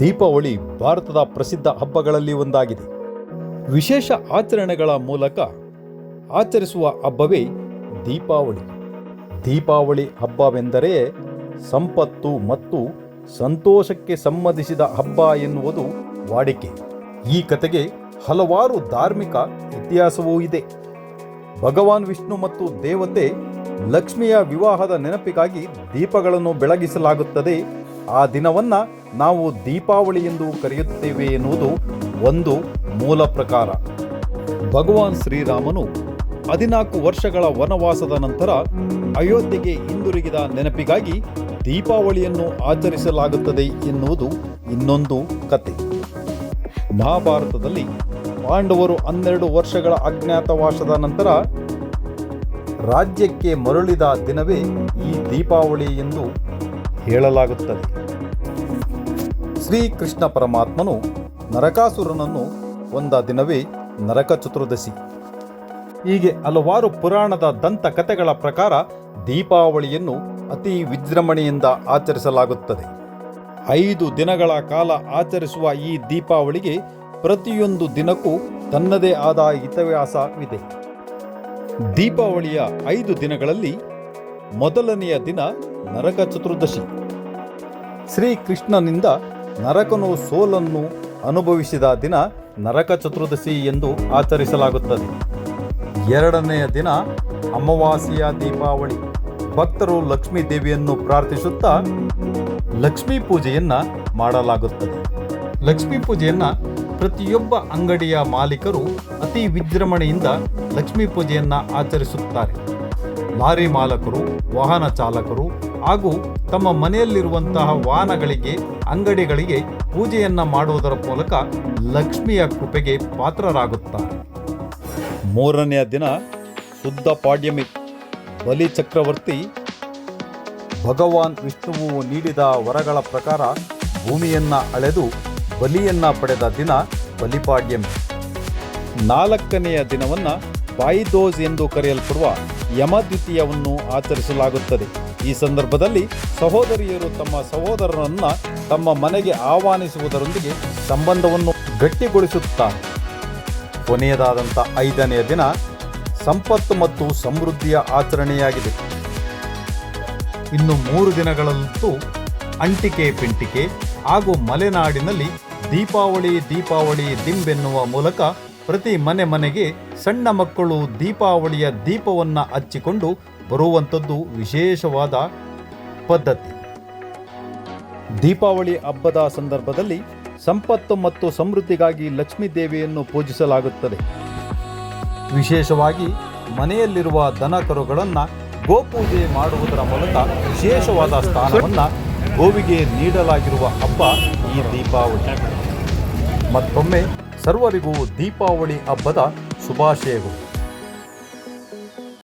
ದೀಪಾವಳಿ ಭಾರತದ ಪ್ರಸಿದ್ಧ ಹಬ್ಬಗಳಲ್ಲಿ ಒಂದಾಗಿದೆ. ವಿಶೇಷ ಆಚರಣೆಗಳ ಮೂಲಕ ಆಚರಿಸುವ ಹಬ್ಬವೇ ದೀಪಾವಳಿ. ದೀಪಾವಳಿ ಹಬ್ಬವೆಂದರೆ ಸಂಪತ್ತು ಮತ್ತು ಸಂತೋಷಕ್ಕೆ ಸಂಬಂಧಿಸಿದ ಹಬ್ಬ ಎನ್ನುವುದು ವಾಡಿಕೆ. ಈ ಕತೆಗೆ ಹಲವಾರು ಧಾರ್ಮಿಕ ಇತಿಹಾಸವೂ ಇದೆ. ಭಗವಾನ್ ವಿಷ್ಣು ಮತ್ತು ದೇವತೆ ಲಕ್ಷ್ಮಿಯ ವಿವಾಹದ ನೆನಪಿಗಾಗಿ ದೀಪಗಳನ್ನು ಬೆಳಗಿಸಲಾಗುತ್ತದೆ. ಆ ದಿನವನ್ನ ನಾವು ದೀಪಾವಳಿ ಎಂದು ಕರೆಯುತ್ತೇವೆ ಎನ್ನುವುದು ಒಂದು ಮೂಲ ಪ್ರಕಾರ. ಭಗವಾನ್ ಶ್ರೀರಾಮನು ಹದಿನಾಲ್ಕು ವರ್ಷಗಳ ವನವಾಸದ ನಂತರ ಅಯೋಧ್ಯೆಗೆ ಹಿಂದಿರುಗಿದ ನೆನಪಿಗಾಗಿ ದೀಪಾವಳಿಯನ್ನು ಆಚರಿಸಲಾಗುತ್ತದೆ ಎನ್ನುವುದು ಇನ್ನೊಂದು ಕತೆ. ಮಹಾಭಾರತದಲ್ಲಿ ಪಾಂಡವರು ಹನ್ನೆರಡು ವರ್ಷಗಳ ಅಜ್ಞಾತವಾಸದ ನಂತರ ರಾಜ್ಯಕ್ಕೆ ಮರಳಿದ ದಿನವೇ ಈ ದೀಪಾವಳಿ ಎಂದು ಹೇಳಲಾಗುತ್ತದೆ. ಶ್ರೀಕೃಷ್ಣ ಪರಮಾತ್ಮನು ನರಕಾಸುರನನ್ನು ಒಂದ ದಿನವೇ ನರಕ ಚತುರ್ದಶಿ. ಹೀಗೆ ಹಲವಾರು ಪುರಾಣದ ದಂತ ಕಥೆಗಳ ಪ್ರಕಾರ ದೀಪಾವಳಿಯನ್ನು ಅತಿ ವಿಜೃಂಭಣೆಯಿಂದ ಆಚರಿಸಲಾಗುತ್ತದೆ. ಐದು ದಿನಗಳ ಕಾಲ ಆಚರಿಸುವ ಈ ದೀಪಾವಳಿಗೆ ಪ್ರತಿಯೊಂದು ದಿನಕ್ಕೂ ತನ್ನದೇ ಆದ ಹಿತವ್ಯಾಸವಿದೆ ದೀಪಾವಳಿಯ ಐದು ದಿನಗಳಲ್ಲಿ ಮೊದಲನೆಯ ದಿನ ನರಕ ಚತುರ್ದಶಿ. ಶ್ರೀಕೃಷ್ಣನಿಂದ ನರಕನು ಸೋಲನ್ನು ಅನುಭವಿಸಿದ ದಿನ ನರಕ ಚತುರ್ದಶಿ ಎಂದು ಆಚರಿಸಲಾಗುತ್ತದೆ. ಎರಡನೆಯ ದಿನ ಅಮಾವಾಸ್ಯೆಯ ದೀಪಾವಳಿ. ಭಕ್ತರು ಲಕ್ಷ್ಮೀ ದೇವಿಯನ್ನು ಪ್ರಾರ್ಥಿಸುತ್ತಾ ಲಕ್ಷ್ಮೀ ಪೂಜೆಯನ್ನು ಮಾಡಲಾಗುತ್ತದೆ. ಲಕ್ಷ್ಮೀ ಪೂಜೆಯನ್ನು ಪ್ರತಿಯೊಬ್ಬ ಅಂಗಡಿಯ ಮಾಲೀಕರು ಅತಿ ವಿಜೃಂಭಣೆಯಿಂದ ಲಕ್ಷ್ಮೀ ಪೂಜೆಯನ್ನು ಆಚರಿಸುತ್ತಾರೆ. ಲಾರಿ ಮಾಲಕರು, ವಾಹನ ಚಾಲಕರು ಹಾಗೂ ತಮ್ಮ ಮನೆಯಲ್ಲಿರುವಂತಹ ವಾಹನಗಳಿಗೆ, ಅಂಗಡಿಗಳಿಗೆ ಪೂಜೆಯನ್ನ ಮಾಡುವುದರ ಮೂಲಕ ಲಕ್ಷ್ಮಿಯ ಕೃಪೆಗೆ ಪಾತ್ರರಾಗುತ್ತಾರೆ. ಮೂರನೆಯ ದಿನ ಶುದ್ಧ ಪಾಡ್ಯಮಿ ಬಲಿ ಚಕ್ರವರ್ತಿ ಭಗವಾನ್ ವಿಷ್ಣುವು ನೀಡಿದ ವರಗಳ ಪ್ರಕಾರ ಭೂಮಿಯನ್ನ ಅಳೆದು ಬಲಿಯನ್ನ ಪಡೆದ ದಿನ ಬಲಿಪಾಡ್ಯಮಿ ನಾಲ್ಕನೆಯ ದಿನವನ್ನ ಬಾಯಿದೋಜ್ ಎಂದು ಕರೆಯಲ್ಪಡುವ ಯಮದ್ವಿತೀಯವನ್ನು ಆಚರಿಸಲಾಗುತ್ತದೆ. ಈ ಸಂದರ್ಭದಲ್ಲಿ ಸಹೋದರಿಯರು ತಮ್ಮ ಸಹೋದರರನ್ನ ತಮ್ಮ ಮನೆಗೆ ಆಹ್ವಾನಿಸುವುದರೊಂದಿಗೆ ಸಂಬಂಧವನ್ನು ಗಟ್ಟಿಗೊಳಿಸುತ್ತಾರೆ. ಕೊನೆಯದಾದಂಥ ಐದನೆಯ ದಿನ ಸಂಪತ್ತು ಮತ್ತು ಸಮೃದ್ಧಿಯ ಆಚರಣೆಯಾಗಿದೆ. ಇನ್ನು ಮೂರು ದಿನಗಳಂತೂ ಅಂಟಿಕೆ ಪಿಂಟಿಕೆ ಹಾಗೂ ಮಲೆನಾಡಿನಲ್ಲಿ ದೀಪಾವಳಿ ದೀಪಾವಳಿ ದಿಂಬೆನ್ನುವ ಮೂಲಕ ಪ್ರತಿ ಮನೆ ಮನೆಗೆ ಸಣ್ಣ ಮಕ್ಕಳು ದೀಪಾವಳಿಯ ದೀಪವನ್ನು ಹಚ್ಚಿಕೊಂಡು ಬರುವಂಥದ್ದು ವಿಶೇಷವಾದ ಪದ್ಧತಿ. ದೀಪಾವಳಿ ಹಬ್ಬದ ಸಂದರ್ಭದಲ್ಲಿ ಸಂಪತ್ತು ಮತ್ತು ಸಮೃದ್ಧಿಗಾಗಿ ಲಕ್ಷ್ಮೀ ದೇವಿಯನ್ನು ಪೂಜಿಸಲಾಗುತ್ತದೆ. ವಿಶೇಷವಾಗಿ ಮನೆಯಲ್ಲಿರುವ ದನ ಕರುಗಳನ್ನು ಗೋಪೂಜೆ ಮಾಡುವುದರ ಮೂಲಕ ವಿಶೇಷವಾದ ಸ್ಥಾನವನ್ನು ಗೋವಿಗೆ ನೀಡಲಾಗಿರುವ ಹಬ್ಬ ಈ ದೀಪಾವಳಿ. ಮತ್ತೊಮ್ಮೆ ಸರ್ವರಿಗೂ ದೀಪಾವಳಿ ಹಬ್ಬದ ಶುಭಾಶಯಗಳು.